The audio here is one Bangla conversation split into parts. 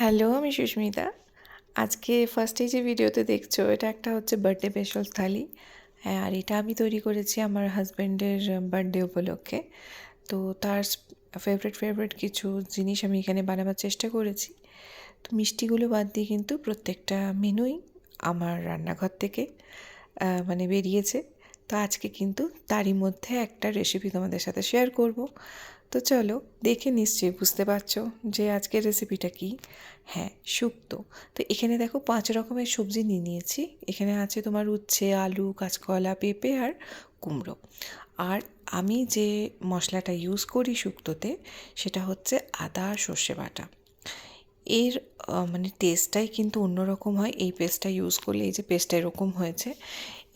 হ্যালো, আমি সুস্মিতা। আজকে ফার্স্টে যে ভিডিওতে দেখছ, এটা একটা হচ্ছে বার্থডে স্পেশাল থালি। হ্যাঁ আর এটা আমি তৈরি করেছি আমার হাজব্যান্ডের বার্থডে উপলক্ষে। তো তার ফেভারিট ফেভারিট কিছু জিনিস আমি এখানে বানাবার চেষ্টা করেছি। তো মিষ্টিগুলো বাদ দিয়ে কিন্তু প্রত্যেকটা মেনুই আমার রান্নাঘর থেকে মানে বেরিয়েছে। তো আজকে কিন্তু তারই মধ্যে একটা রেসিপি তোমাদের সাথে শেয়ার করব। তো চলো, দেখে নিশ্চয়ই বুঝতে পারছ যে আজকের রেসিপিটা কি। হ্যাঁ শুক্তো। তো এখানে দেখো পাঁচ রকমের সবজি নিয়ে নিয়েছি। এখানে আছে তোমার উচ্ছে, আলু, কাঁচকলা, পেঁপে আর কুমড়ো। আর আমি যে মশলাটা ইউজ করি শুক্তোতে, সেটা হচ্ছে আদা আর সর্ষে বাটা। এর মানে টেস্টটাই কিন্তু অন্যরকম হয়। এই পেস্টটা ইউজ করলে এই যে পেস্টটা এরকম হয়েছে।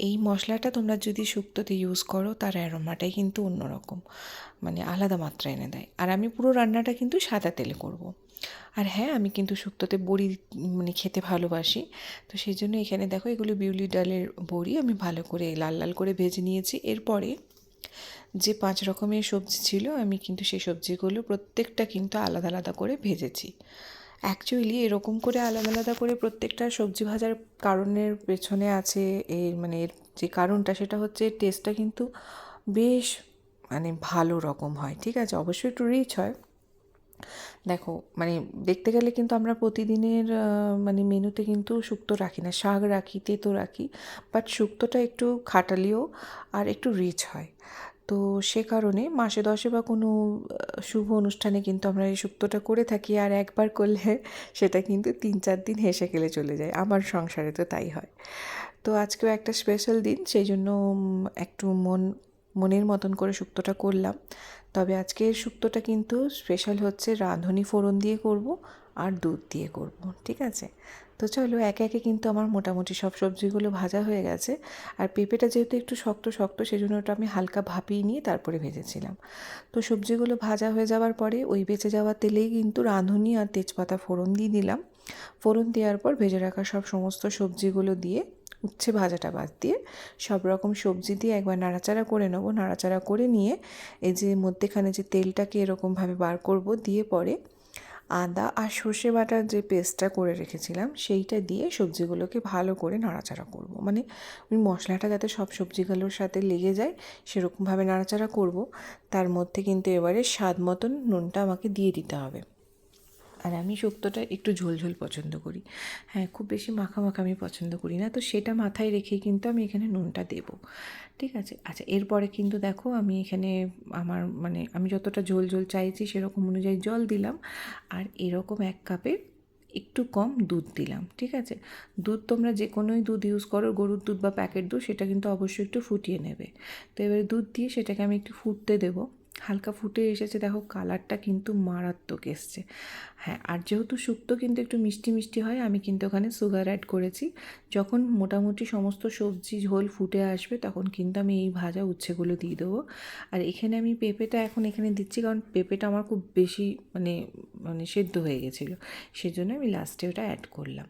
এই মশলাটা তোমরা যদি শুক্তোতে ইউজ করো, তার অ্যারোমাটাই কিন্তু অন্যরকম। মানে আলাদা মাত্রা এনে দেয়। আর আমি পুরো রান্নাটা কিন্তু সাদা তেলে করব। আর হ্যাঁ আমি কিন্তু শুক্তোতে বড়ি মানে খেতে ভালোবাসি। তো সেই জন্য এখানে দেখো, এগুলো বিউলি ডালের বড়ি আমি ভালো করে লাল লাল করে ভেজে নিয়েছি। এরপরে যে পাঁচ রকমের সবজি ছিল, আমি কিন্তু সেই সবজিগুলো প্রত্যেকটা কিন্তু আলাদা আলাদা করে ভেজেছি। অ্যাকচুয়ালি এরকম করে আলাদা আলাদা করে প্রত্যেকটা সবজি ভাজার কারণের পেছনে আছে এর মানে এর যে কারণটা, সেটা হচ্ছে টেস্টটা কিন্তু বেশ মানে ভালো রকম হয়, ঠিক আছে? অবশ্যই একটু রিচ হয়। দেখো মানে দেখতে গেলে কিন্তু আমরা প্রতিদিনের মানে মেনুতে কিন্তু শুক্তো রাখি না, শাক রাখি, তেতো রাখি বাট শুক্তোটা একটু খাটালিও আর একটু রিচ হয়। তো সে কারণে মাসে দশে বা কোনো শুভ অনুষ্ঠানে কিন্তু আমরা এই শুক্তোটা করে থাকি আর একবার করলে সেটা কিন্তু তিন চার দিন হেসে খেলে চলে যায়। আমার সংসারে তো তাই হয়। তো আজকেও একটা স্পেশাল দিন, সেই জন্য একটু মন, মনের মতন করে শুক্তোটা করলাম। তবে আজকের শুক্তোটা কিন্তু স্পেশাল হচ্ছে রাঁধুনি ফোড়ন দিয়ে করব। আর দুধ দিয়ে করব, ঠিক আছে? তো চলো, একে একে কিন্তু আমার মোটামুটি সব সবজিগুলো ভাজা হয়ে গেছে। আর পেঁপেটা যেহেতু একটু শক্ত শক্ত, সেজন্য ওটা আমি হালকা ভাপিয়ে নিয়ে তারপরে ভেজেছিলাম। তো সবজিগুলো ভাজা হয়ে যাওয়ার পরে ওই বেঁচে যাওয়া তেলেই কিন্তু রাঁধুনি আর তেজপাতা ফোড়ন দিয়ে দিলাম। ফোড়ন দেওয়ার পর ভেজে রাখা সব সমস্ত সবজিগুলো দিয়ে উচ্ছে ভাজাটা বাদ দিয়ে সব রকম সবজি দিয়ে একবার নাড়াচাড়া করে নেব। নাড়াচাড়া করে নিয়ে এই যে মধ্যেখানে যে তেলটাকে এরকমভাবে বার করব, দিয়ে পরে আদা আর সর্ষে বাটার যে পেস্টটা করে রেখেছিলাম, সেইটা দিয়ে সবজিগুলোকে ভালো করে নাড়াচাড়া করব। মানে ওই মশলাটা যাতে সব সবজিগুলোর সাথে লেগে যায়, সেরকমভাবে নাড়াচাড়া করব। তার মধ্যে কিন্তু এবারে স্বাদ মতন নুনটা আমাকে দিয়ে দিতে হবে। আর আমি শুক্তোটা একটু ঝোলঝোল পছন্দ করি। হ্যাঁ খুব বেশি মাখা মাখা আমি পছন্দ করি না। তো সেটা মাথায় রেখেই কিন্তু আমি এখানে নুনটা দেব। ঠিক আছে? আচ্ছা এরপরে কিন্তু দেখো আমি এখানে আমার মানে আমি যতটা ঝোল ঝোল চাইছি সেরকম অনুযায়ী জল দিলাম। আর এরকম এক কাপে একটু কম দুধ দিলাম। ঠিক আছে? দুধ তোমরা যে কোনোই দুধ ইউজ করো, গরুর দুধ বা প্যাকেট দুধ, সেটা কিন্তু অবশ্যই একটু ফুটিয়ে নেবে। তো এবারে দুধ দিয়ে সেটাকে আমি একটু ফুটতে দেবো। হালকা ফুটে এসেছে, দেখো কালারটা কিন্তু মারাত্মক এসছে। হ্যাঁ আর যেহেতু শুক্তো কিন্তু একটু মিষ্টি মিষ্টি হয়, আমি কিন্তু ওখানে সুগার অ্যাড করেছি। যখন মোটামুটি সমস্ত সবজি, ঝোল ফুটে আসবে, তখন কিন্তু আমি এই ভাজা উচ্ছেগুলো দিয়ে দেবো। আর এখানে আমি পেঁপেটা এখন এখানে দিচ্ছি, কারণ পেঁপেটা আমার খুব বেশি মানে মানে সেদ্ধ হয়ে গেছিল। সেজন্য আমি লাস্টে ওটা অ্যাড করলাম।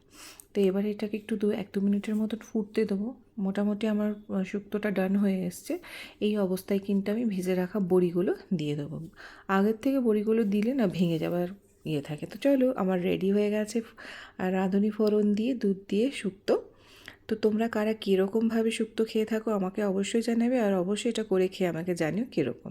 তো এবার এটাকে একটু দু, এক দু মিনিটের মতন ফুটতে দেবো। মোটামুটি আমার শুক্তোটা ডান হয়ে এসছে। এই অবস্থায় কিন্তু আমি ভেজে রাখা বড়িগুলো দিয়ে দেবো। আগের থেকে বড়িগুলো দিলে না ভেঙে যাবার ইয়ে থাকে। তো চলো, আমার রেডি হয়ে গেছে। আর রাঁধুনি ফোড়ন দিয়ে দুধ দিয়ে শুক্তো। তো তোমরা কারা কীরকমভাবে শুক্তো খেয়ে থাকো আমাকে অবশ্যই জানাবে। আর অবশ্যই এটা করে খেয়ে আমাকে জানিও কীরকম।